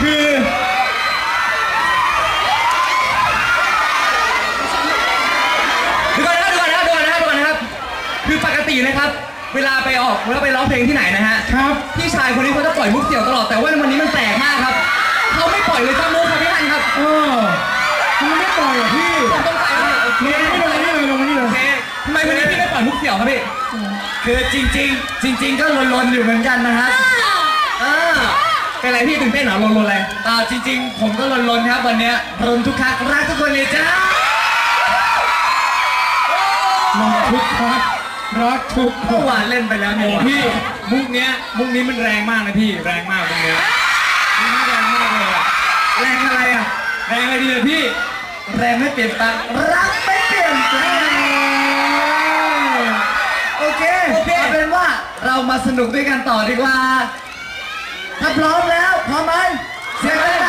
คือเดี๋ยวก่อนนะครับเดี๋ยวก่อนนะครับเดี๋ยวก่อนนะครับเดี๋ยวก่อนนะครับ คือปกตินะครับ เวลาไปออกเวลาไปร้องเพลงที่ไหนนะฮะครับ พี่ชายคนนี้เขาจะปล่อยมุกเสี่ยวตลอดแต่ว่าวันนี้มันแปลกมากครับเขาไม่ปล่อยเลยจ้ามุกครับพี่ฮันครับเออทำไมไม่ปล่อยอะพี่ผมต้องไปแล้วเนี่ยโอเคนี่ไม่เป็นไรนี่เลยลงมานี่เลโอยเคทำไมวันนี้พี่ไม่ปล่อยมุกเสี่ยวครับพี่คือจริง ๆ จริง ๆ ก็ลนๆอยู่เหมือนกันนะฮะอ่า เป็นไรพี่ตื่นเต้นเหรอลนลนอะไรอ่าจริง ๆ ผมก็ลนๆครับวันเนี้ยลนทุกครั้งรักทุกคนเลยจ้าลงทุกครับรักทุกคเมื่อนวานเล่นไปแล้วเนี่ยพี่มุกเนี้ยมุกนี้มันแรงมากนะพี่แรงมากมุกเนี้ยมุกนี้แรงมากเลยอะแรงอะไรอะแรงอะไรดีเลยพี่ แรงไม่เปลี่ยนแปลงรักไม่เปลี่ยนแปลง โอเคโอเค เอาเป็นว่าเรามาสนุกด้วยกันต่อดีกว่า ถ้าพร้อมแล้วพร้อมไหมเสียงดังๆ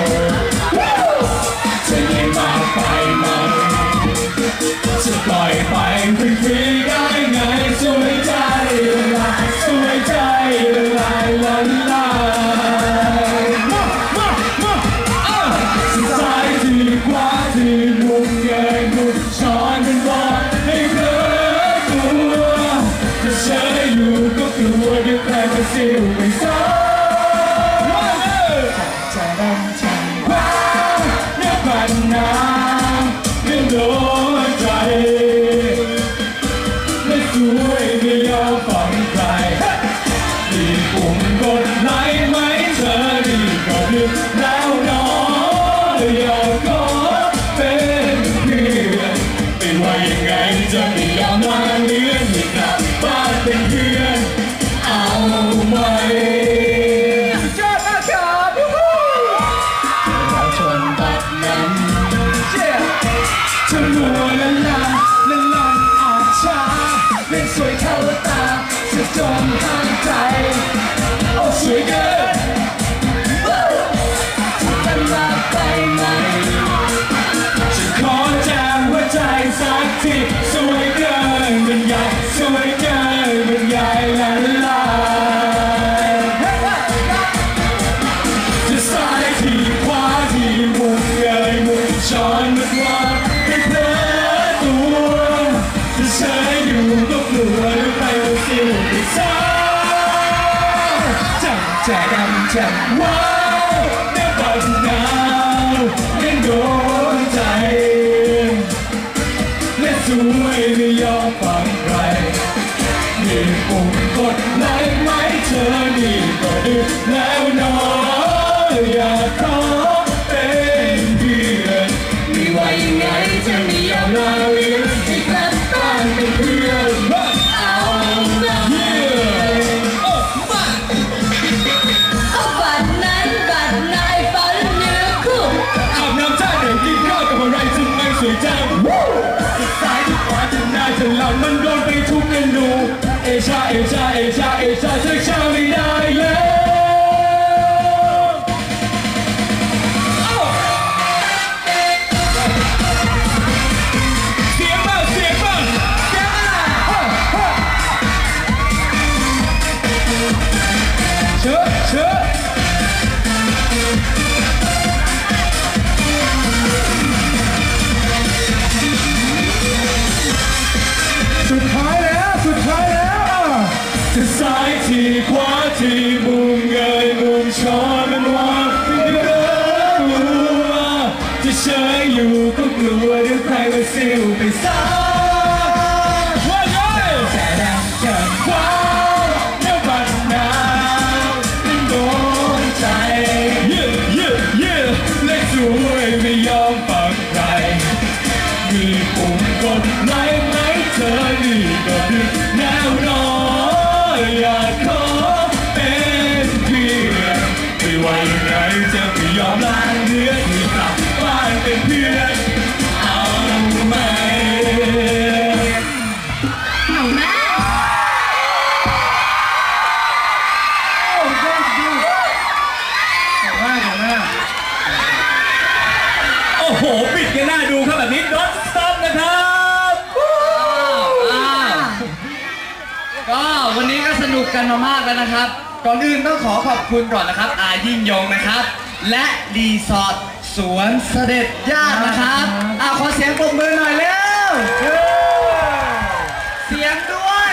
จะไม่ยอมมาเลื่อนให้กลับบ้าน จังว้าวเนื้อบัดหนาวยังโดนใจ และสวยไม่ยอมฟังใครมีปุ่มกดไลค์ไหมเธอนี่ก็ดึกแล้วนอนาจะหน้ามันโดนไปทุกเมนูเอชาเอชาเอชาเอชาเช็คชาไเฉยอยู่ก็ก นี้ก็สนุกกันมามากแล้วนะครับ ก่อนอื่นต้องขอขอบคุณก่อนนะครับ อายิ่งยงนะครับ และรีสอร์ทสวนเสด็จย่านะครับอ่าขอเสียงปรบมือหน่อยเร็ว เสียงด้วย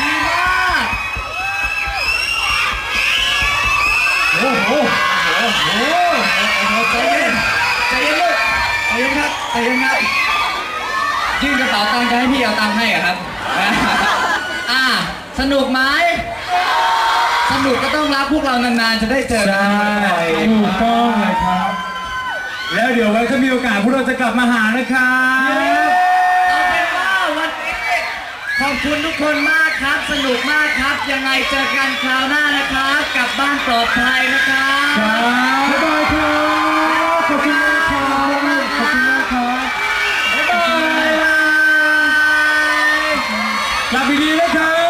ดีมากโอ้โห โอ้โห โอ้โหใจเย็นใจเย็นลูกใจเย็นครับใจเย็นครับยื่นกระเป๋าตังค์จะให้พี่เอาตังค์ให้เหรอะครับอ่า สนุกไหม สนุกก็ต้องรักพวกเรานานๆ จะได้เจอกัใช่นบ่อยๆถูกต้องเลยครับ แล้วเดี๋ยวไว้ถ้ามีโอกาสพวกเราจะกลับมาหานะครับเอาเป็นว่าวันนี้ขอบคุณทุกคนมากครับ สนุกมากครับ ยังไงเจอกันคราวหน้านะครับ กลับบ้านปลอดภัยนะครับครับบ๊ายบายครับ ขอบคุณมากครับ ขอบคุณมากครับบ๊ายบายบ๊ายบายกลับดีๆนะครับ